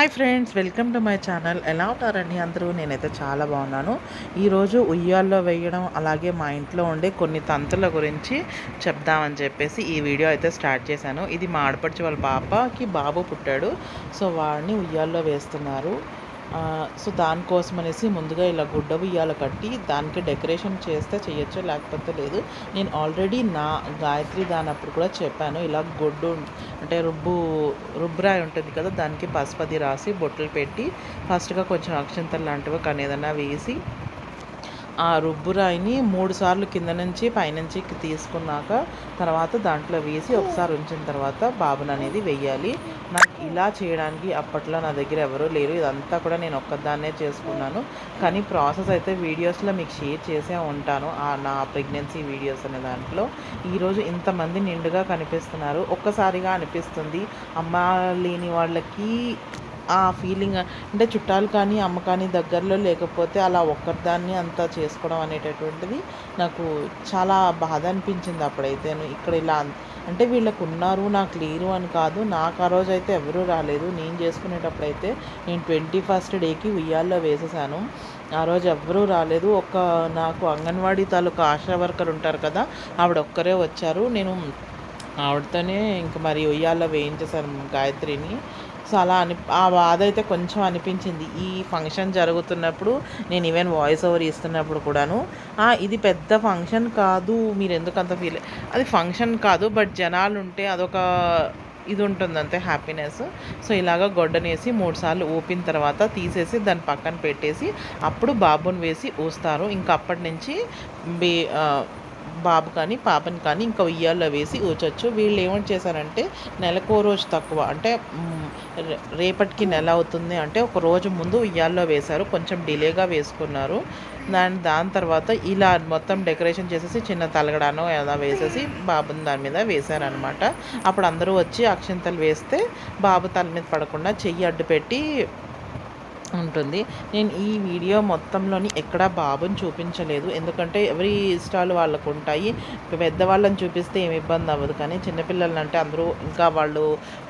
Hi friends welcome to my channel. ఎలా ఉంటారండి అందరూ? నేనైతే చాలా బాగున్నాను. ఈరోజు ఉయ్యాల్లో వేయడం అలాగే మా ఇంట్లో ఉండే కొన్ని తంతుల గురించి చెప్దామని చెప్పేసి ఈ వీడియో అయితే స్టార్ట్ చేశాను. ఇది మా ఆడపడిచి వాళ్ళ పాపకి బాబు పుట్టాడు. సో వాడిని ఉయ్యాల్లో వేస్తున్నారు. సో దానికోసం అనేసి ముందుగా ఇలా గుడ్డ ఉయ్యాల కట్టి దానికి డెకరేషన్ చేస్తే చేయొచ్చు లేకపోతే లేదు. నేను ఆల్రెడీ నా గాయత్రి దాని అప్పుడు కూడా చెప్పాను. ఇలా గుడ్డు అంటే రుబ్బు రుబ్బురాయి ఉంటుంది కదా దానికి పసుపది రాసి బొట్టలు పెట్టి ఫస్ట్గా కొంచెం అక్షంతలు లాంటివి కానీ ఏదైనా వేసి ఆ రుబ్బురాయిని మూడు సార్లు కింద నుంచి పైనుంచి తీసుకున్నాక తర్వాత దాంట్లో వేసి ఒకసారి ఉంచిన తర్వాత బాబుని అనేది వెయ్యాలి నాకు ఇలా చేయడానికి అప్పట్లో నా దగ్గర ఎవరూ లేరు. ఇదంతా కూడా నేను ఒక్కదాన్నే చేసుకున్నాను. కానీ ప్రాసెస్ అయితే వీడియోస్లో మీకు షేర్ చేసే ఉంటాను ఆ నా ప్రెగ్నెన్సీ వీడియోస్ అనే దాంట్లో. ఈరోజు ఇంతమంది నిండుగా కనిపిస్తున్నారు. ఒక్కసారిగా అనిపిస్తుంది అమ్మ లేని వాళ్ళకి ఆ ఫీలింగ్ అంటే చుట్టాలు కానీ అమ్మ కానీ దగ్గరలో లేకపోతే అలా ఒక్కరిదాన్ని అంతా చేసుకోవడం అనేటటువంటిది నాకు చాలా బాధ అనిపించింది అప్పుడైతే ఇక్కడ ఇలా అంటే వీళ్ళకు ఉన్నారు నాకు లేరు అని కాదు. నాకు ఆ రోజు అయితే ఎవరూ రాలేదు. నేను చేసుకునేటప్పుడు అయితే నేను ట్వంటీ ఫస్ట్ డేకి ఉయ్యాల్లో వేసేసాను. ఆ రోజు ఎవ్వరూ రాలేదు. ఒక నాకు అంగన్వాడీ తాలూకా ఆశా వర్కర్ ఉంటారు కదా ఆవిడ ఒక్కరే వచ్చారు. నేను ఆవిడతోనే ఇంక మరి ఉయ్యాల్లో వేయించేశాను గాయత్రిని. సో అలా అని ఆ బాధ అయితే కొంచెం అనిపించింది. ఈ ఫంక్షన్ జరుగుతున్నప్పుడు నేను ఈవెన్ వాయిస్ ఓవర్ ఇస్తున్నప్పుడు కూడాను ఇది పెద్ద ఫంక్షన్ కాదు మీరు ఎందుకు అంత ఫీల్ అది ఫంక్షన్ కాదు బట్ జనాలు ఉంటే అదొక ఇది ఉంటుంది అంతే హ్యాపీనెస్. సో ఇలాగ గొడ్డనేసి మూడు సార్లు ఊపిన తర్వాత తీసేసి దాని పక్కన పెట్టేసి అప్పుడు బాబుని వేసి ఊస్తారు. ఇంకా అప్పటి నుంచి బే బాబు కానీ పాపని కానీ ఇంకా ఉయ్యాల్లో వేసి ఊచొచ్చు. వీళ్ళు ఏమని చేశారంటే నెలకు రోజు తక్కువ. అంటే రే- రేపటికి నెల అవుతుంది అంటే ఒక రోజు ముందు ఉయ్యాల్లో వేశారు. కొంచెం డిలేగా వేసుకున్నారు. దాని దాని తర్వాత ఇలా మొత్తం డెకరేషన్ చేసేసి చిన్న తలగడానో ఏదో వేసేసి బాబుని దాని మీద వేశారనమాట అప్పుడు అందరూ వచ్చి అక్షంతలు వేస్తే బాబు తల మీద పడకుండా చెయ్యి అడ్డు పెట్టి ఉంటుంది నేను ఈ వీడియో మొత్తంలోని ఎక్కడా బాబుని చూపించలేదు. ఎందుకంటే ఎవరి ఇష్టాలు వాళ్ళకు ఉంటాయి పెద్దవాళ్ళని చూపిస్తే ఏమి ఇబ్బంది అవ్వదు. కానీ చిన్నపిల్లలు అంటే అందరూ ఇంకా వాళ్ళు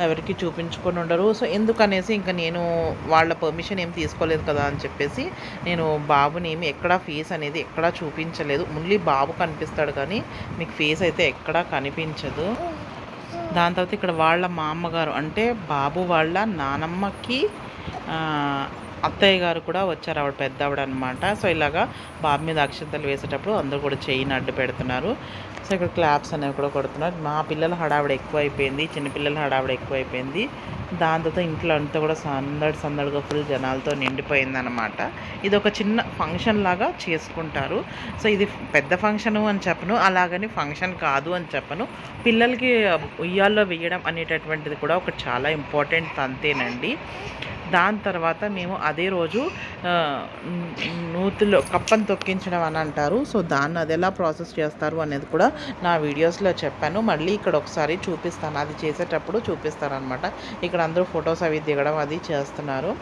ఎవరికి చూపించుకొని ఉండరు. సో ఎందుకనేసి ఇంకా నేను వాళ్ళ పర్మిషన్ ఏం తీసుకోలేదు కదా అని చెప్పేసి నేను బాబుని ఏమి ఎక్కడా ఫేస్ అనేది ఎక్కడా చూపించలేదు. ఓన్లీ బాబు కనిపిస్తాడు కానీ మీకు ఫేస్ అయితే ఎక్కడా కనిపించదు. దాని తర్వాత ఇక్కడ వాళ్ళ మా అమ్మగారు అంటే బాబు వాళ్ళ నానమ్మకి అత్తయ్య గారు కూడా వచ్చారు ఆవిడ పెద్ద ఆవిడ అనమాట సో ఇలాగా బాబు మీద అక్షంతలు వేసేటప్పుడు అందరూ కూడా చేయిని అడ్డు పెడుతున్నారు. సో ఇక్కడ క్లాప్స్ అనేవి కూడా కొడుతున్నారు. మా పిల్లల హడావిడ ఎక్కువైపోయింది చిన్నపిల్లల హడావిడ ఎక్కువైపోయింది. దాంతో ఇంట్లో అంతా కూడా సందడి సందడిగా ఫుల్ జనాలతో నిండిపోయిందనమాట ఇది ఒక చిన్న ఫంక్షన్ లాగా చేసుకుంటారు. సో ఇది పెద్ద ఫంక్షన్ అని చెప్పను అలాగని ఫంక్షన్ కాదు అని చెప్పను. పిల్లలకి ఉయ్యాల్లో వేయడం అనేటటువంటిది కూడా ఒక చాలా ఇంపార్టెంట్ తంతేనండి. దాని తర్వాత మేము అదే రోజు నూతులో కప్పని తొక్కించడం అని అంటారు. సో దాన్ని అది ఎలా ప్రాసెస్ చేస్తారు అనేది కూడా నా వీడియోస్లో చెప్పాను. మళ్ళీ ఇక్కడ ఒకసారి చూపిస్తాను. అది చేసేటప్పుడు చూపిస్తాను అనమాట ఇక్కడ అందరూ ఫొటోస్ అవి దిగడం అది చేస్తున్నారు.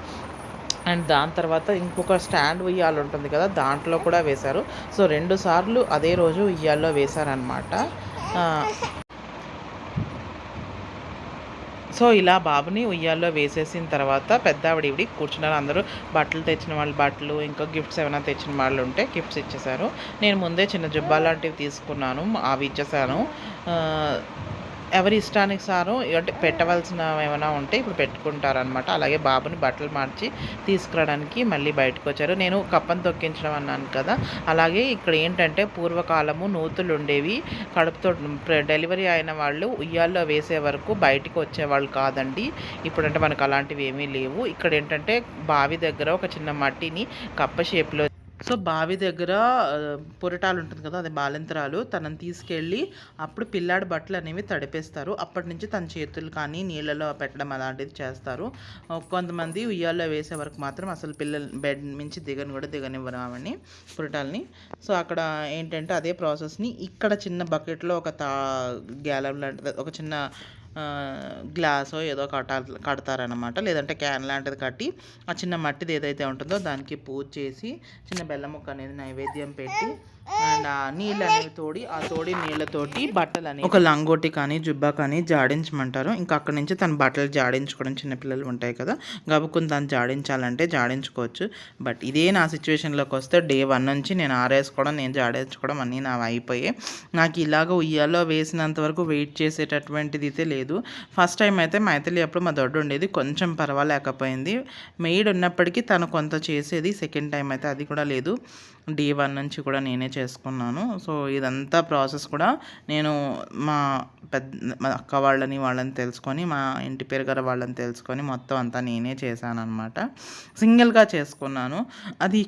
అండ్ దాని తర్వాత ఇంకొక స్టాండ్ ఉయ్యాలు ఉంటుంది కదా దాంట్లో కూడా వేశారు. సో రెండు సార్లు అదే రోజు ఉయ్యాల్లో వేశారనమాట సో ఇలా బాబుని ఉయ్యాల్లో వేసేసిన తర్వాత పెద్ద ఆవిడ ఇవిడి కూర్చున్నారు. అందరూ బట్టలు తెచ్చిన వాళ్ళు బట్టలు ఇంకా గిఫ్ట్స్ ఏమైనా తెచ్చిన వాళ్ళు ఉంటే గిఫ్ట్స్ ఇచ్చేసారు నేను ముందే చిన్న జుబ్బా లాంటివి తీసుకున్నాను అవి ఇచ్చేసాను ఎవరి ఇష్టానికి సారు అంటే పెట్టవలసిన ఏమైనా ఉంటే ఇప్పుడు పెట్టుకుంటారనమాట అలాగే బాబుని బట్టలు మార్చి తీసుకురావడానికి మళ్ళీ బయటకు వచ్చారు. నేను కప్పను తొక్కించడం అన్నాను కదా. అలాగే ఇక్కడ ఏంటంటే పూర్వకాలము నూతులు ఉండేవి. కడుపుతో డెలివరీ అయిన వాళ్ళు ఉయ్యాల్లో వేసే వరకు బయటికి వచ్చేవాళ్ళు కాదండి. ఇప్పుడంటే మనకు అలాంటివి ఏమీ లేవు. ఇక్కడ ఏంటంటే బావి దగ్గర ఒక చిన్న మట్టిని కప్ప షేప్లో సో బావి దగ్గర పురటాలు ఉంటుంది కదా అది బాలింతరాలు. తనని తీసుకెళ్ళి అప్పుడు పిల్లాడి బట్టలు అనేవి తడిపేస్తారు. అప్పటి నుంచి తన చేతులు కానీ నీళ్ళలో పెట్టడం అలాంటిది చేస్తారు. కొంతమంది ఉయ్యాల్లో వేసే వరకు మాత్రం అసలు పిల్లలు బెడ్ నుంచి దిగని కూడా దిగనివ్వరామని పురటాలని. సో అక్కడ ఏంటంటే అదే ప్రాసెస్ని ఇక్కడ చిన్న బకెట్లో ఒక తా గ్యాలం లాంటిది ఒక చిన్న గ్లాసో ఏదో కట్ట కడతారనమాట లేదంటే క్యాన్ లాంటిది కట్టి ఆ చిన్న మట్టిది ఏదైతే ఉంటుందో దానికి పూజ చేసి చిన్న బెల్లం ముక్క అనేది నైవేద్యం పెట్టి అండ్ ఆ uh, నీళ్ళు అనేవి తోడి ఆ తోడి నీళ్ళతోటి బట్టలు అనేవి ఒక లంగోటి కానీ జుబ్బా కానీ జాడించమంటారు. ఇంకా అక్కడ నుంచి తన బట్టలు జాడించుకోవడం చిన్నపిల్లలు ఉంటాయి కదా. గబుకుని దాన్ని జాడించాలంటే జాడించుకోవచ్చు. బట్ ఇదే నా సిచ్యువేషన్లోకి వస్తే డే వన్ నుంచి నేను ఆరేసుకోవడం నేను జాడించుకోవడం అన్నీ నా అయిపోయాయి నాకు ఇలాగ ఉయ్యాలో వేసినంత వరకు వెయిట్ చేసేటటువంటిది అయితే లేదు. ఫస్ట్ టైం అయితే మైథలి అప్పుడు మా దొడ్డు ఉండేది. కొంచెం పర్వాలేకపోయింది. మెయిడ్ ఉన్నప్పటికీ తను కొంత చేసేది. సెకండ్ టైం అయితే అది కూడా లేదు. డీ వన్ నుంచి కూడా నేనే చేసుకున్నాను. సో ఇదంతా ప్రాసెస్ కూడా నేను మా పెద్ద మా అక్క వాళ్ళని వాళ్ళని తెలుసుకొని మా ఇంటి పేరు గారు వాళ్ళని తెలుసుకొని మొత్తం అంతా నేనే చేశాను అనమాట సింగిల్గా చేసుకున్నాను. అది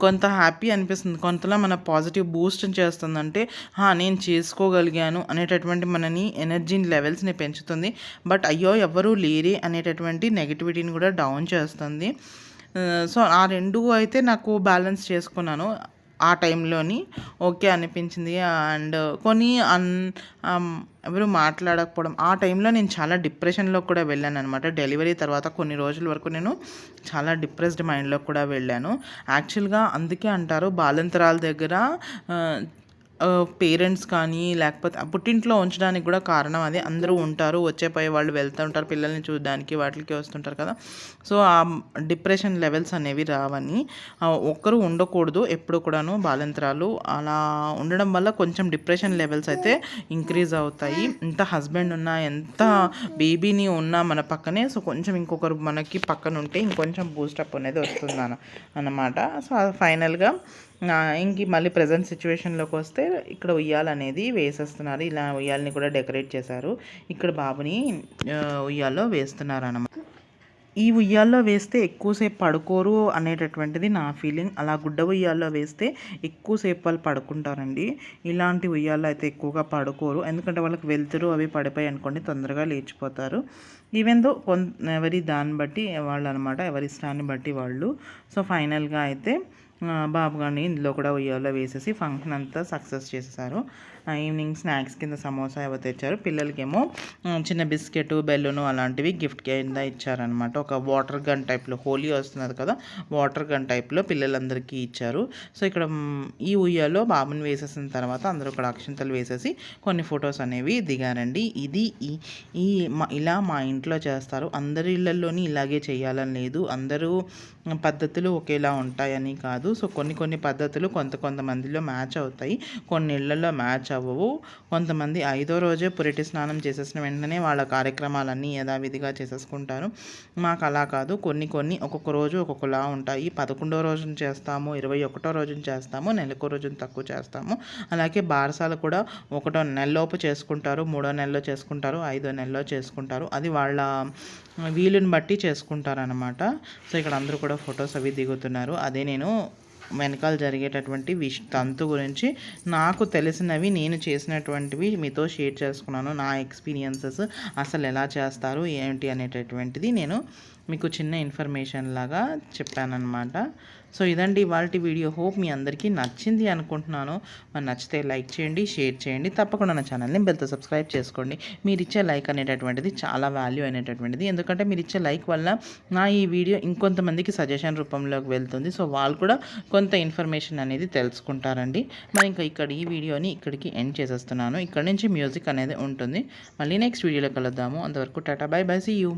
కొంత హ్యాపీ అనిపిస్తుంది. కొంతలో మన పాజిటివ్ బూస్ట్ చేస్తుందంటే "హా, నేను చేసుకోగలిగాను అనేటటువంటి మనని ఎనర్జీ లెవెల్స్ని పెంచుతుంది. బట్ అయ్యో ఎవరూ లేరే అనేటటువంటి నెగిటివిటీని కూడా డౌన్ చేస్తుంది. సో ఆ రెండు అయితే నాకు బ్యాలెన్స్ చేసుకున్నాను ఆ టైంలోని. ఓకే అనిపించింది. అండ్ కొన్ని అన్ ఎవరు మాట్లాడకపోవడం ఆ టైంలో నేను చాలా డిప్రెషన్లో కూడా వెళ్ళాను అనమాట డెలివరీ తర్వాత కొన్ని రోజుల వరకు నేను చాలా డిప్రెస్డ్ మైండ్లో కూడా వెళ్ళాను. యాక్చువల్గా అందుకే అంటారు బాలంతరాల దగ్గర పేరెంట్స్ కానీ లేకపోతే పుట్టింట్లో ఉంచడానికి కూడా కారణం అది. అందరూ ఉంటారు వచ్చే వాళ్ళు వెళ్తూ ఉంటారు పిల్లల్ని చూడడానికి వాటికి వస్తుంటారు కదా. సో ఆ డిప్రెషన్ లెవెల్స్ అనేవి రావని ఒక్కరు ఉండకూడదు ఎప్పుడు కూడాను బాలంతరాలు. అలా ఉండడం వల్ల కొంచెం డిప్రెషన్ లెవెల్స్ అయితే ఇంక్రీజ్ అవుతాయి. ఎంత హస్బెండ్ ఉన్నా ఎంత బేబీని ఉన్నా మన పక్కనే సో కొంచెం ఇంకొకరు మనకి పక్కన ఉంటే ఇంకొంచెం బూస్టప్ అనేది వస్తుంది అన్న అన్నమాట. సో ఫైనల్గా ఇంక మళ్ళీ ప్రజెంట్ సిచ్యువేషన్లోకి వస్తే ఇక్కడ ఉయ్యాలనేది వేసేస్తున్నారు. ఇలా ఉయ్యాలని కూడా డెకరేట్ చేశారు. ఇక్కడ బాబుని ఉయ్యాల్లో వేస్తున్నారు అనమాట ఈ ఉయ్యాల్లో వేస్తే ఎక్కువసేపు పడుకోరు అనేటటువంటిది నా ఫీలింగ్ అలా గుడ్డ ఉయ్యాల్లో వేస్తే ఎక్కువసేపు వాళ్ళు పడుకుంటారండి. ఇలాంటి ఉయ్యాల్లో అయితే ఎక్కువగా పడుకోరు. ఎందుకంటే వాళ్ళకి వెళ్తురు అవి పడిపోయి అనుకోండి తొందరగా లేచిపోతారు. ఈవెన్ దో కొన్ ఎవరి దాన్ని బట్టి వాళ్ళు అనమాట ఎవరి ఇష్టాన్ని బట్టి వాళ్ళు. సో ఫైనల్గా అయితే బాబు గారిని ఇందులో కూడా ఉయ్యాలో వేసేసి ఫంక్షన్ అంతా సక్సెస్ చేసేసారు. ఈవినింగ్ స్నాక్స్ కింద సమోసా ఏవో తెచ్చారు. పిల్లలకేమో చిన్న బిస్కెట్ బెలూను అలాంటివి గిఫ్ట్ కింద ఇచ్చారనమాట ఒక వాటర్ గన్ టైప్లో హోలీ వస్తున్నది కదా వాటర్ గన్ టైప్లో పిల్లలందరికీ ఇచ్చారు. సో ఇక్కడ ఈ ఉయ్యాలో బాబుని వేసేసిన తర్వాత అందరూ కూడా అక్షంతలు వేసేసి కొన్ని ఫొటోస్ అనేవి దిగారండి. ఇది ఈ ఈ ఇలా మా ఇంట్లో ఇంట్లో చేస్తారు. అందరి ఇళ్ళల్లోని ఇలాగే చేయాలని లేదు. అందరూ పద్ధతులు ఒకేలా ఉంటాయని కాదు. సో కొన్ని కొన్ని పద్ధతులు కొంత కొంతమందిలో మ్యాచ్ అవుతాయి. కొన్ని ఇళ్ళలో మ్యాచ్ అవ్వవు. కొంతమంది ఐదో రోజే పురిటి స్నానం చేసేసిన వెంటనే వాళ్ళ కార్యక్రమాలన్నీ యథావిధిగా చేసేసుకుంటారు. మాకు అలా కాదు. కొన్ని కొన్ని ఒక్కొక్క రోజు ఒక్కొక్కలా ఉంటాయి. పదకొండో రోజున చేస్తాము ఇరవై ఒకటో రోజున చేస్తాము నెలకో రోజున తక్కువ చేస్తాము. అలాగే బారసాలు కూడా ఒకటో నెలలోపు చేసుకుంటారు మూడో నెలలో చేసుకుంటారు ఐదో నెలలో చేసుకుంటారు. అది వాళ్ళ వీలుని బట్టి చేసుకుంటారు అనమాట సో ఇక్కడ అందరూ కూడా ఫొటోస్ అవి దిగుతున్నారు. అదే నేను వెనకాల జరిగేటటువంటి విష్ తంతు గురించి నాకు తెలిసినవి నేను చేసినటువంటివి మీతో షేర్ చేసుకున్నాను. నా ఎక్స్పీరియన్సెస్ అసలు ఎలా చేస్తారు ఏంటి అనేటటువంటిది నేను మీకు చిన్న ఇన్ఫర్మేషన్ లాగా చెప్పానన్నమాట. సో ఇదండి వాళ్ళ వీడియో. హోప్ మీ అందరికీ నచ్చింది అనుకుంటున్నాను. మరి నచ్చితే లైక్ చేయండి షేర్ చేయండి. తప్పకుండా నా ఛానల్ని బెల్తో సబ్స్క్రైబ్ చేసుకోండి. మీరు ఇచ్చే లైక్ అనేటటువంటిది చాలా వాల్యూ అనేటటువంటిది. ఎందుకంటే మీరు ఇచ్చే లైక్ వల్ల నా ఈ వీడియో ఇంకొంతమందికి సజెషన్ రూపంలోకి వెళ్తుంది. సో వాళ్ళు కూడా కొంత ఇన్ఫర్మేషన్ అనేది తెలుసుకుంటారండి. మరి ఇంకా ఇక్కడ ఈ వీడియోని ఇక్కడికి ఎండ్ చేసేస్తున్నాను. ఇక్కడ నుంచి మ్యూజిక్ అనేది ఉంటుంది. మళ్ళీ నెక్స్ట్ వీడియోలో కలుద్దాము. అంతవరకు tata bye bye see you.